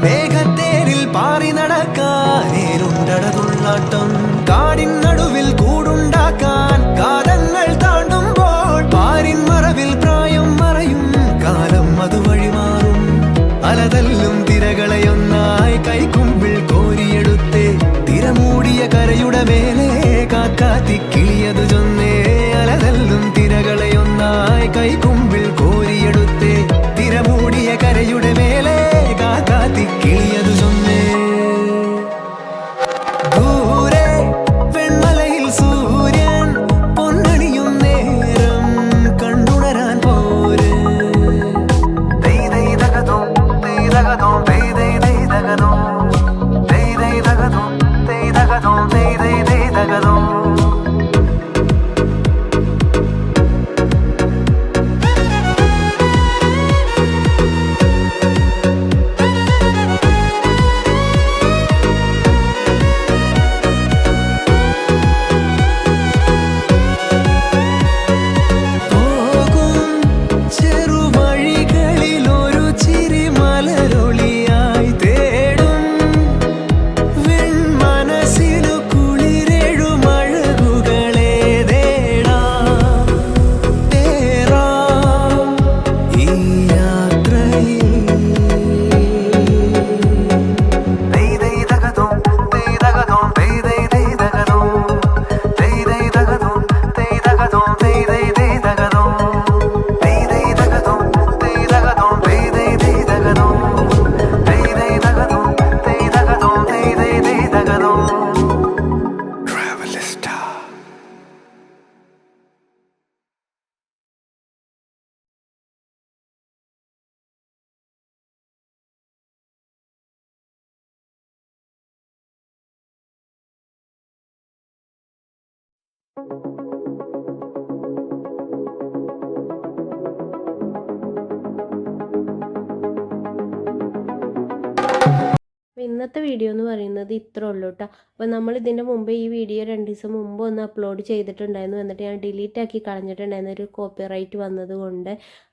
മേഘത്തേരിൽ പാറി ഏനുണ്ടട കാടിൻ നടുവിൽ കൂടുണ്ടാക്കാൻ తగదు నీది నీ తగదు. Thank you. ഇന്നത്തെ വീഡിയോ എന്ന് പറയുന്നത് ഇത്ര ഉള്ളൂ കേട്ടോ അപ്പോൾ നമ്മൾ ഇതിന്റെ മുമ്പ് ഈ വീഡിയോ രണ്ട് ദിവസം മുമ്പ് ഒന്ന് അപ്ലോഡ് ചെയ്തിട്ടുണ്ടായിരുന്നു. എന്നിട്ട് ഞാൻ ഡിലീറ്റ് ആക്കി കളഞ്ഞിട്ടുണ്ടായിരുന്നു. ഒരു കോപ്പിറൈറ്റ് വന്നതുകൊണ്ട്.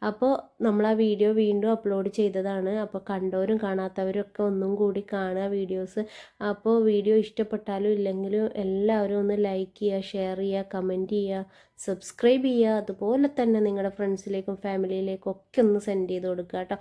അപ്പോൾ നമ്മൾ ആ വീഡിയോ വീണ്ടും അപ്ലോഡ് ചെയ്തതാണ്. അപ്പോൾ കണ്ടവരും കാണാത്തവരൊക്കെ ഒന്നും കൂടി കാണുക വീഡിയോസ് അപ്പോൾ വീഡിയോ ഇഷ്ടപ്പെട്ടാലും ഇല്ലെങ്കിലും എല്ലാവരും ഒന്ന് ലൈക്ക് ചെയ്യുക ഷെയർ ചെയ്യുക കമന്റ് ചെയ്യുക സബ്സ്ക്രൈബ് ചെയ്യുക. അതുപോലെ തന്നെ നിങ്ങളുടെ ഫ്രണ്ട്സിലേക്കും ഫാമിലിയിലേക്കും ഒക്കെ ഒന്ന് സെൻഡ് ചെയ്ത് കൊടുക്കുക കേട്ടോ